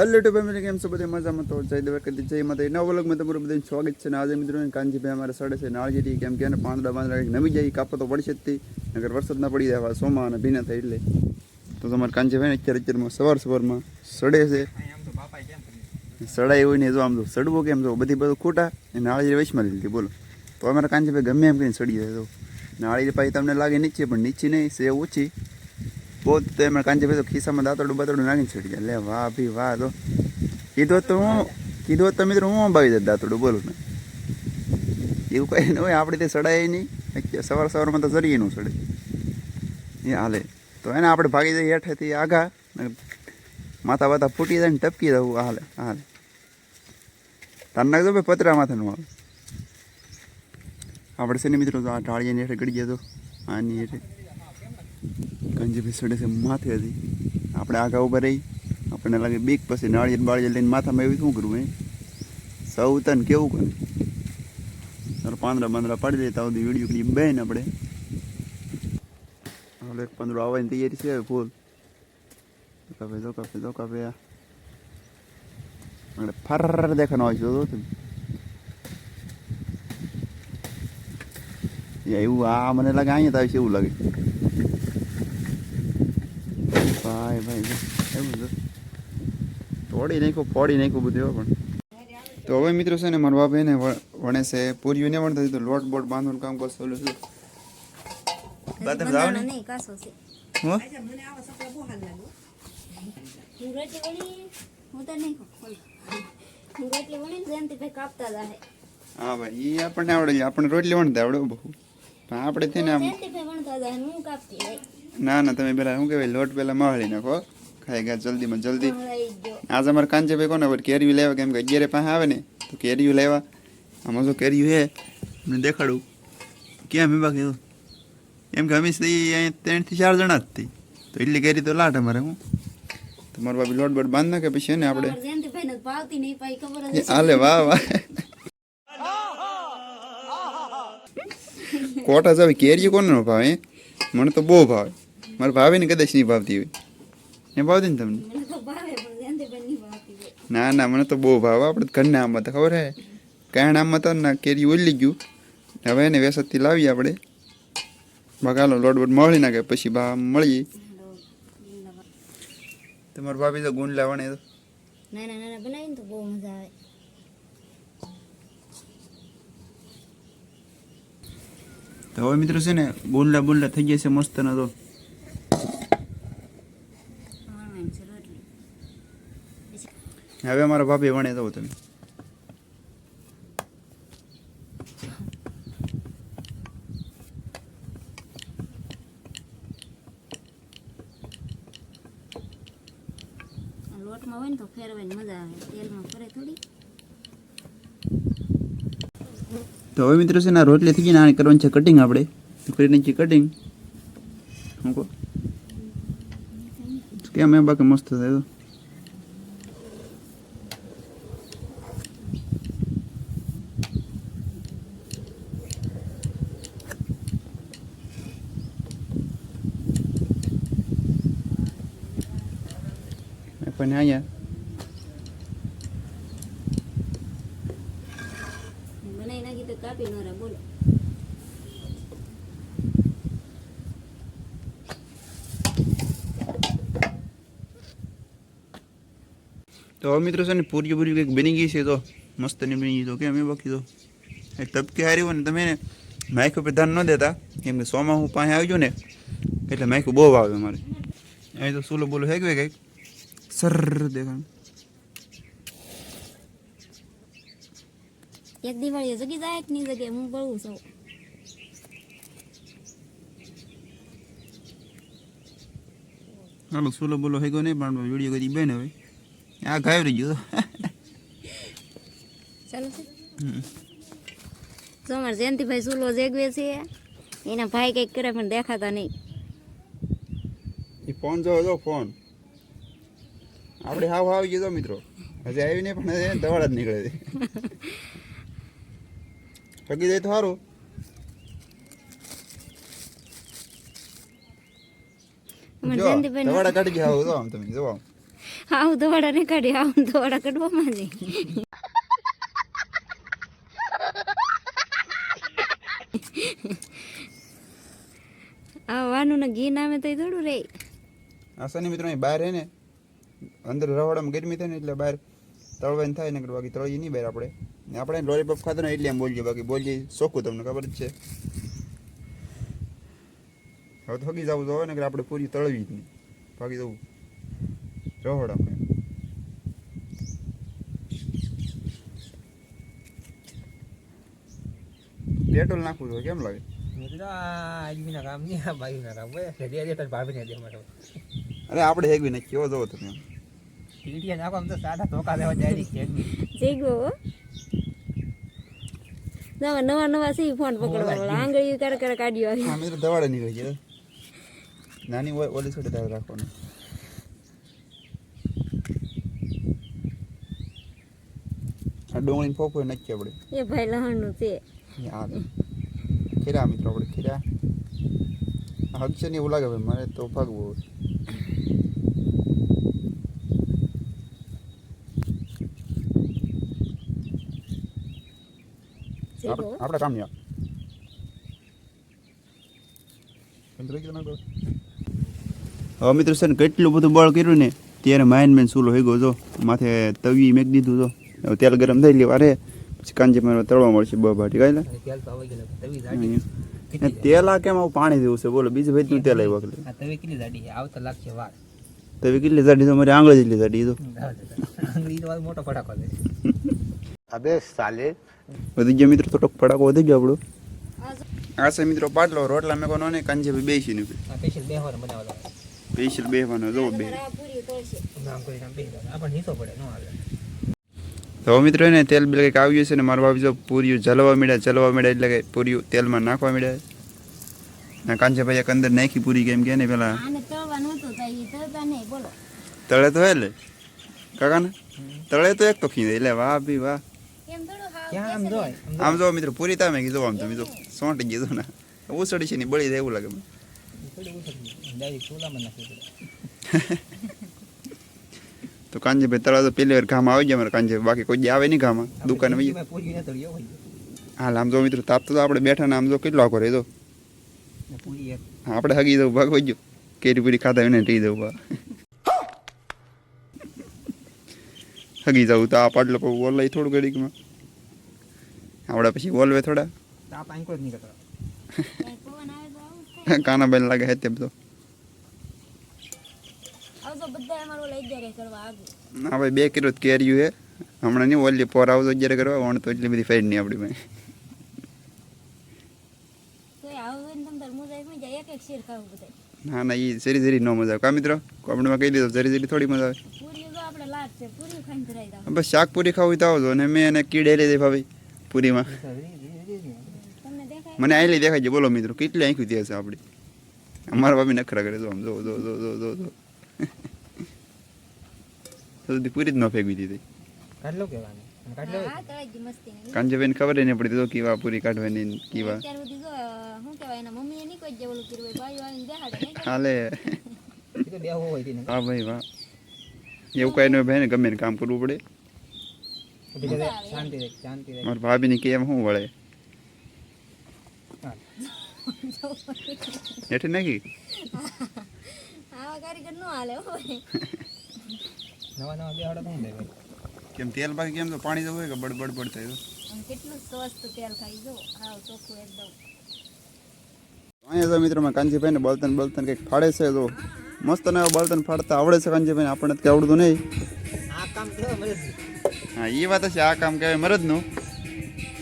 Hello two family કેમ છો બધા મજામાં તો જય દેવર જય માતા નવા વ્લોગમાં તમારું બધું સ્વાગત છે. આજે મિત્રો કાનજીભાઈ અમારે સડે છે. નાળગીરી કેમ કે પાંદડા પાંદડા નમી જાય કાપો તો પડશે જ તે. નગર વરસાદ ના પડી જાય સોમાં અને ભીના થાય એટલે. તો તમારે કાનજીભાઈ અત્યારે અત્યારમાં સવાર સવારમાં સડે છે. સડાય હોય ને જો આમ તો સડવો કેમ જો બધી બધું ખોટા એ નાળીરી વૈશમાં લીધી બોલો. તો અમારા કાનજીભાઈ ગમે એમ કરીને સડી જાય તો નાળી પાછી તમને લાગે નીચે, પણ નીચે નહીં સે ઓછી. બહુ તો એમાં કાંજીભાઈ તો ખિસ્સામાં દાંતડું બાતરડું નાખીને છડી ગયા. લે વાહ ભી વાહ, તો કીધો તો હું, કીધો તો મિત્રો હું અંબાવી દે દાંતડું બોલું ને એવું કંઈ ન હોય, આપણે તે સડાય નહીં. સવાર સવારમાં તો જરીએ નું સડે. એ હાલે. તો એને આપણે ભાગી જઈએ હેઠેથી આઘા ને માથા વાથા ફૂટી જાય ને ટપકી જવું. હાલે હાલે. તાર નાખજો ભાઈ, પતરા માથે નું આપણે છે ને મિત્રો તો આ ઢાળીયાની હેઠે ગળી ગયા તો. આની હેઠે. કંજી ભીસડે છે માથે હતી. આપણે આગા ઊભા રહી. આપણને લાગે બીક પછી નાળિયેર બાળિયેર લઈને માથામાં એવું શું કરવું એ સૌ તને કેવું કરે પાંદરા પાંદરા પાંદડા પાડી દે, તાવ વીડિયો ક્લિપ બે ને આપણે. હવે એક પાંદડું આવવાની તૈયારી છે ફૂલ કાપે જો કાપે જો કાપે આપણે ફર દેખાનો હોય છે જો તમે એવું આ મને લાગે અહીંયા તો આવશે એવું લાગે. ભાઈ ભાઈ એવું બધું તોડી નાખ્યું ફોડી નાખ્યું બધું હો પણ. તો હવે મિત્રો છે ને મારા બાપે ને વણે છે પૂર્યું ને વણતા તો લોટ બોટ બાંધવાનું કામ કરશે ઓલું શું? બા તમે ને. નહીં કાસો છે. હો? નહીં ભાઈ એ આપણને આવડે આપણે આપણને રોટલી વણતા આવડે બહુ. પણ આપણે તેને આમ હું કાપતી ના ના તમે પેલા શું કહેવાય લોટ પેલા માળી નાખો. ખાઈ ગયા જલ્દીમાં જલ્દી. આજ અમારે કાંચેભાઈ કોને પર કેરીઓ લેવા કેમ કે અગિયારે પાસે આવે ને તો કેરીઓ લેવા. આમાં જો કેરીઓ હે મને દેખાડું. કેમ એવા કીધું એમ કે અમે ત્રણથી ચાર જણા જ થઈ તો એટલી કેરી તો લાટ અમારે હું? તમારું બાપી લોટ બોટ બાંધ નાખે પછી ને આપણે હાલે વાહ વાહ. કોટા જાવે કેરીયું કોને ભાવે મને તો બહુ ભાવે. મારે ભાવે ને કદાચ નહીં ભાવતી હોય. એ ભાવતી ને તમને? મને તો ભાવે પણ જયંતિભાઈ નહીં ભાવતી હોય. ના ના મને તો બહુ ભાવ. આપણે ઘરના આંબા તો ખબર હે. કાયણ આંબા તો ના કેરી ઓલી ગયું. હવે એને વેસતથી લાવીએ આપણે. બગાલો લોટ બોટ મળી નાખે પછી બા મળીએ. તમારા ભાભી તો ગુંડ લાવવાને તો. નાના નાના બનાવીને તો બહુ મજા આવે. તો હવે મિત્રો છે ને ગુંડલા બુંડલા થઈ ગયા છે મસ્ત ના તો વણવાની છે રોટલી હવે અમારા ભાભી વણે તો તમે. લોટમાં હોય ને તો ફેરવાની મજા આવે. તેલમાં ફરે થોડી. તો હવે મિત્રો છે ને રોટલી થઈ ગઈ ને આને કરવાની છે કટિંગ આપણે. કરી નાખીએ કટિંગ શું કહો? કેમ એમ બાકી મસ્ત થાય તો પણ અહીંયા તો કાપી બોલો. તો હવે મિત્રો છે ને પૂરી પૂરી કંઈક બની ગઈ છે તો મસ્તની બની ગઈ તો કેમ એ બાકી તો? એક ટપકી હારી હોય ને તમે ને માઇક ઉપર ધ્યાન ન દેતા કેમ કે સોમાં હું પાસે આવજો ને એટલે માઇક બહુ આવે મારે અહીં તો સુલો બોલો હેગવે કંઈક. સર દેખાણ એક દિવાળી જગી જાય કે નહીં જગે હું બળું છું હાલો સુલો બોલો હેગો નહીં પણ વીડિયો કરી બેન હવે આ ગાય રહી ગયો ચાલો છે જો અમારે જયંતિભાઈ સુલો જેગવે છે એના ભાઈ કંઈક કરે પણ દેખાતા નહીં એ ફોન જો ફોન આપણે હાવ હાવ ગયો મિત્રો. હજી આવી નહીં પણ દવાડા જ નીકળે છે. પગી જાય તો સારું દવાડા કાઢી ગયા આવો જો આમ તમે આવું દોડા ને કાઢી આવું કાઢવામાં આ વાનું ને ઘી નામે તો થોડું રે. આસાની મિત્રો અહીં બહાર હે ને? અંદર રવાડામાં ગરમી થાય ને એટલે બહાર તળવાની થાય ને બાકી તળીએ નહીં બહાર આપણે. ને આપણે લોલીપોપ ખાતા ને એટલે એમ બોલીએ બાકી બોલીએ શોખું તમને ખબર જ છે. હવે હગી જવું તો હોય ને કે આપણે પૂરી તળવી જ નહીં. ભાગી જવું. રવાડામાં પેટ્રોલ નાખવું જોઈએ કેમ લાગે? અરે આપણે હેગવી નાખી કેવો જોવો તમે. ટીટીયા નાખો આમ તો સાદા ધોકા દેવા જાય છે જીગો નવા નવા નવા સી ફોન પકડવા વાળા આંગળીઓ કર કર કાઢ્યો હા તો દવાડે નીકળી ગયો. નાની હોય ઓલી છોડે દાવ રાખવાનું. આ ડોંગળી ફોફો નાખીએ આપણે એ ભાઈ લહણનું છે. ખીરા મિત્રો આપણે ખીરા. હગશે ને એવું લાગે ભાઈ મારે તો ભાગવું આપણે કામ નહીં હવે મિત્રો સર કેટલું બધું બળ કર્યું ને ત્યારે માઇન મેન સૂલો હોય ગયો જો માથે તવી મેક દીધું તો. હવે તેલ ગરમ થઈ લેવા રે પછી કાંજી મારે તળવા મળશે બ ભાટી. ગયેલું ને તેલ આ કેમ આવું પાણી જેવું છે? બોલો બીજું ભાઈ તેલ આવ્યું એટલે તવી કેટલી જાડી છે? આવતા લાગશે વાર. તવી કેટલી જાડી તો મારી આંગળી જેટલી જાડી તો. આંગળી તો મોટો ફટાકો અબે સાલે. બધી ગયો મિત્રો થોડોક ફટાકો વધી ગયો આપણો. આ છે મિત્રો પાટલો રોટલા મેં નો ને કાંજે બે છે ને સ્પેશિયલ બેહવાનો બનાવવાનો સ્પેશિયલ બેહવાનો જો બે. નામ કોઈ નામ બેહ આપણ નીતો પડે નો આવે. તો મિત્રો એને તેલ બિલ કંઈક આવ્યું છે ને મારા બાપુ જો પૂર્યું જલવા મળ્યા જલવા મળ્યા એટલે કે પૂર્યું તેલમાં નાખવા મળ્યા ને કાંજે ભાઈ એક અંદર નાખી પૂરી કેમ કે ને પેલા તળે તો હે લે. કાકા ને તળે તો એક તો ખીંદે એટલે વાહ ભી વાહ. આમ જોય આમ જો મિત્રો પૂરી તમે કીધું આમ તમે જો સોંટી ગયું ને. ઉસડી છે ને બળી જાય એવું લાગે મને. તો કાંજીભાઈ તળા તો પેલી વાર ઘામાં આવી ગયા મારે કાંજી બાકી કોઈ આવે નહીં ઘામાં. દુકાને પૂરી હાલ આમ જો મિત્રો તાપ તો આપણે બેઠા ને આમ જો કેટલો આખો રહે તો ને પૂરી એક. આપણે હગી દઉં ભાગ વહી ગયો. કેરી પૂરી ખાતા એને ટી દઉં બા. હગી જવું તો આ પાટલો પછી ઓલાય થોડું ઘડીકમાં. આવડે પછી ઓલવે થોડા. તાપ આંકો જ નીકળતો કાના બેન લાગે હે તેમ તો. બધા ના ભાઈ બે કિલો જ કેર્યું હે. હમણાં નહીં ઓલી પોર આવતો જ્યારે કરવા વણ તો એટલી બધી ફેર નહીં આપણી પાસે તો આવું હોય ને ના ના એ ઝરી ઝરી ન મજા આવે. કા મિત્રો? કોમેન્ટમાં કહી દીધો ઝરી ઝરી થોડી મજા આવે. બસ શાક પૂરી ખાવી તો આવજો અને મેં એને કીડે લઈ દઈ ભાભી. પૂરીમાં. મને આયલી દેખાય છે. બોલો મિત્રો કેટલી આંખ્યું ત્યાં છે આપણી અમારા ભાભી નખરા કરે જો આમ. જો જો જો જો જો જો. તો સુધી પૂરી જ ન ફેંકવી દીધી. કાંજેબેન ખબર નહીં પડી તો કેવા પૂરી કાઢવાની કેવા. હાલે. હા ભાઈ વાહ. એવું કઈ નહીં ભાઈ ને ગમે ને કામ કરવું પડે. શાંતિ રહે શાંતિ રહે મારા ભાભીને કેમ શું વળે હેઠે નાખી આવા કારીગર નો હાલે નવા નવા બે હાડા શું કેમ તેલ બાકી કેમ તો પાણી તો હોય કે બડબડ બડ થાય કેટલું સ્વસ્થ તેલ ખાઈ જો હાવ ચોખ્ખું એકદમ અહીંયા તો મિત્રોમાં કાંજીભાઈ ને બળતન બળતન કંઈક ફાડે છે તો મસ્ત ને બળતન ફાડતા આવડે છે કાંજીભાઈ આપણને તો કંઈ આવડતું નહીં આ કામ કેવો મદદ હા એ વાત છે આ કામ કહેવાય મરદનું.